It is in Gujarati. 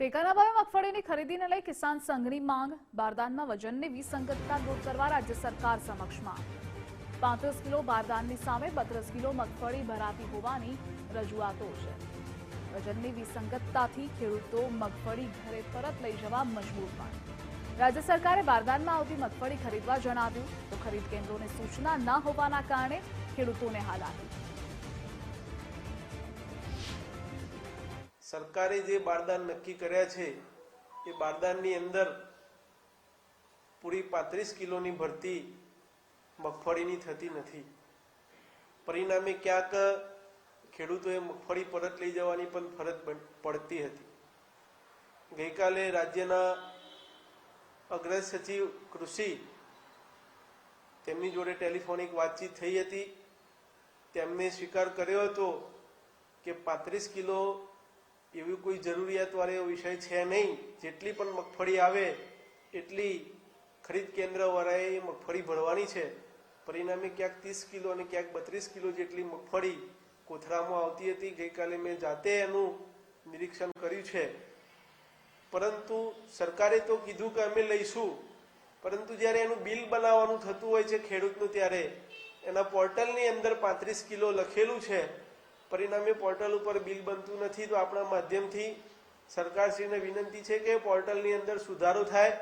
ટેકાના ભાવે મગફળીની ખરીદીને લઈ કિસાન સંઘની માંગ. બારદાનમાં વજનની વિસંગતતા દૂર કરવા રાજ્ય સરકાર સમક્ષ માંગ પાંત્રીસ કિલો બારદાનની સામે બત્રીસ કિલો મગફળી ભરાતી હોવાની રજૂઆતો છે. વજનની વિસંગતતાથી ખેડૂતો મગફળી ઘરે પરત લઈ જવા મજબૂર પણ. રાજ્ય સરકારે બારદાનમાં આવતી મગફળી ખરીદવા જણાવ્યું. તો ખરીદ કેન્દ્રોને સૂચના ન હોવાના કારણે ખેડૂતોને હાલાકી સરકારે જે બારદાન નક્કી કર્યા છે, એ બારદાનની અંદર પૂરી પાંત્રીસ કિલોની ભરતી મગફળીની થતી નથી. પરિણામે ક્યાંક ખેડૂતોએ મગફળી પરત લઈ જવાની પણ ફરજ પડતી હતી. ગઈકાલે રાજ્યના અગ્ર સચિવ કૃષિ તેમની જોડે ટેલિફોનિક વાતચીત થઈ હતી. તેમને સ્વીકાર કર્યો હતો કે પાંત્રીસ કિલો કોઈ જરૂરિયાતવાળો વિષય છે નહીં. જેટલી પણ મગફળી આવે, એટલી ખરીદ કેન્દ્રવાળાએ મગફળી ભરવાની છે. પરિણામે ક્યાંક ત્રીસ કિલો અને ક્યાંક બત્રીસ કિલો જેટલી મગફળી કોથળામાં આવતી હતી. ગઈકાલે મેં જાતે એનું નિરીક્ષણ કર્યું છે. પરંતુ સરકારે તો કીધું કે અમે લઈશું. પરંતુ જ્યારે એનું બિલ બનાવવાનું થતું હોય છે ખેડૂતનું ત્યારે, એના પોર્ટલની અંદર પાંત્રીસ કિલો લખેલું છે. પરિણામે પોર્ટલ ઉપર બિલ બનતું નથી, તો આપણા માધ્યમથી સરકારશ્રીને વિનંતી છે કે પોર્ટલની અંદર સુધારો થાય.